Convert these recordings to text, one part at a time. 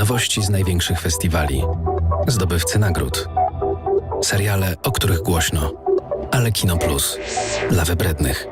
Nowości z największych festiwali. Zdobywcy nagród. Seriale, o których głośno. Ale Kino Plus. Dla wybrednych.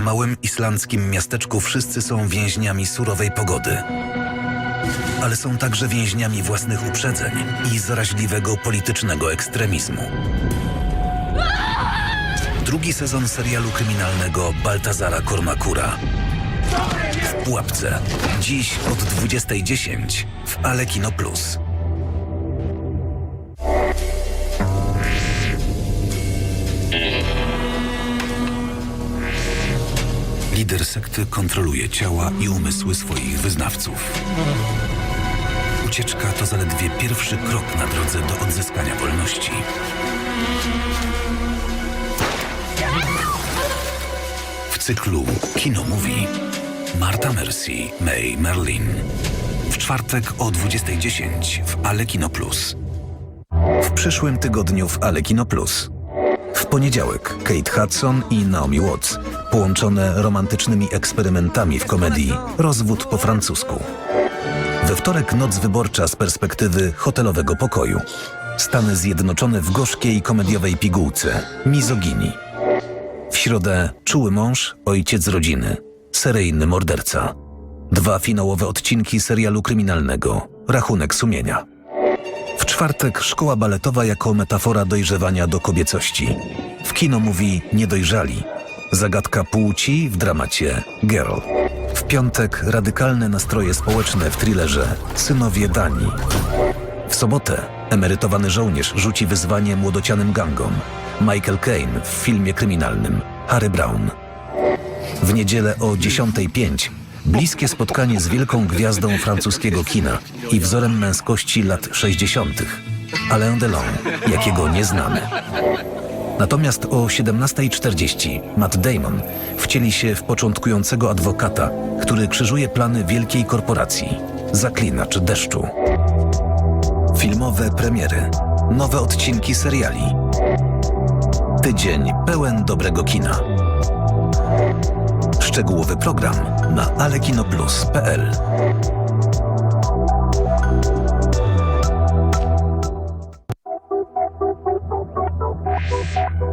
W małym islandzkim miasteczku wszyscy są więźniami surowej pogody. Ale są także więźniami własnych uprzedzeń i zaraźliwego politycznego ekstremizmu. Drugi sezon serialu kryminalnego Baltazara Kormakura. W Pułapce. Dziś od 20.10 w Ale Kino Plus. Lider sekty kontroluje ciała i umysły swoich wyznawców. Ucieczka to zaledwie pierwszy krok na drodze do odzyskania wolności. W cyklu Kino Mówi Marta Mercy, May Merlin. W czwartek o 20.10 w Ale Kino Plus. W przyszłym tygodniu w Ale Kino Plus. W poniedziałek Kate Hudson i Naomi Watts, połączone romantycznymi eksperymentami w komedii Rozwód po francusku. We wtorek noc wyborcza z perspektywy hotelowego pokoju. Stany Zjednoczone w gorzkiej komediowej pigułce Mizogini. W środę czuły mąż, ojciec rodziny, seryjny morderca. Dwa finałowe odcinki serialu kryminalnego Rachunek sumienia. W czwartek szkoła baletowa jako metafora dojrzewania do kobiecości. W kino mówi Niedojrzali. Zagadka płci w dramacie Girl. W piątek radykalne nastroje społeczne w thrillerze Synowie Danii. W sobotę emerytowany żołnierz rzuci wyzwanie młodocianym gangom. Michael Caine w filmie kryminalnym Harry Brown. W niedzielę o 10.05 bliskie spotkanie z wielką gwiazdą francuskiego kina i wzorem męskości lat 60. Alain Delon, jakiego nie znamy. Natomiast o 17.40 Matt Damon wcieli się w początkującego adwokata, który krzyżuje plany wielkiej korporacji. Zaklinacz deszczu. Filmowe premiery. Nowe odcinki seriali. Tydzień pełen dobrego kina. Szczegółowy program na alekinoplus.pl Thank